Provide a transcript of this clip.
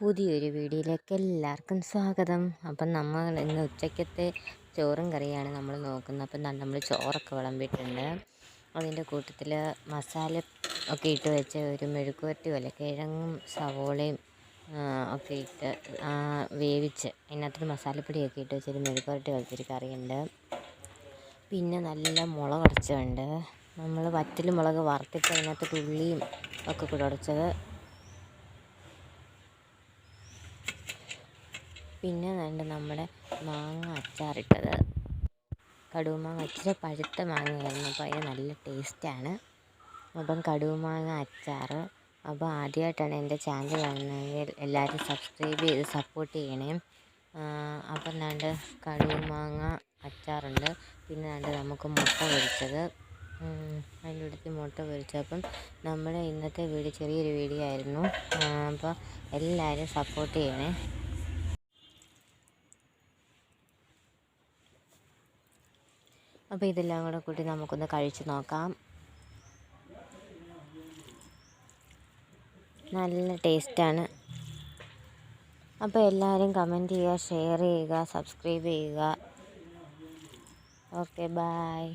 പുതിയൊരു വീഡിയോയിലേക്ക് എല്ലാവർക്കും സ്വാഗതം. അപ്പം നമ്മൾ ഇന്ന് ഉച്ചക്കത്തെ ചോറും കറിയാണ് നമ്മൾ നോക്കുന്നത്. അപ്പം നമ്മൾ ചോറൊക്കെ വിളമ്പിയിട്ടുണ്ട്. അതിന്റെ കൂട്ടത്തിൽ മസാല ഒക്കെ ഇട്ട് വെച്ച ഒരു മെഴുക്കുവരട്ടി പോലെ കിഴങ്ങും സവോളയും ഒക്കെ ഇട്ട് വേവിച്ച് അതിനകത്ത് മസാലപ്പൊടിയൊക്കെ ഇട്ട് വെച്ചൊരു മെഴുക്കുവരട്ടി പോലത്തെ കറിയുണ്ട്. പിന്നെ നല്ല മുളക് അടച്ചുണ്ട് നമ്മൾ വറ്റൽ മുളക് വറുത്തിട്ട് അതിനകത്ത് ഉള്ളിയും ഒക്കെ കൂടെ ഉടച്ചത് പിന്നെ വേണ്ട നമ്മുടെ മാങ്ങ അച്ചാറിട്ടത്. കടുമാങ്ങ ഇച്ചിരി പഴുത്ത മാങ്ങയായിരുന്നു. അപ്പോൾ അതിന് നല്ല ടേസ്റ്റാണ് അപ്പം കടുമാങ്ങ അച്ചാർ. അപ്പോൾ ആദ്യമായിട്ടാണ് എന്റെ ചാനൽ കാണുന്നതെങ്കിൽ എല്ലാവരും സബ്സ്ക്രൈബ് ചെയ്ത് സപ്പോർട്ട് ചെയ്യണേ. അപ്പം വേണ്ട കടുമാങ്ങ അച്ചാറുണ്ട്. പിന്നെ രണ്ട് നമുക്ക് മുട്ട പൊരിച്ചത്. അതിന്റെ അടുത്ത് മുട്ട പൊരിച്ചപ്പം നമ്മുടെ ഇന്നത്തെ വീഡിയോ ചെറിയൊരു വീഡിയോ ആയിരുന്നു. അപ്പോൾ എല്ലാവരും സപ്പോർട്ട് ചെയ്യണേ. അപ്പോൾ ഇതെല്ലാം കൂടെ കൂട്ടി നമുക്കൊന്ന് കഴിച്ചു നോക്കാം. നല്ല ടേസ്റ്റാണ്. അപ്പോൾ എല്ലാവരും കമന്റ് ചെയ്യുക ഷെയർ ചെയ്യുക സബ്സ്ക്രൈബ് ചെയ്യുക. Okay bye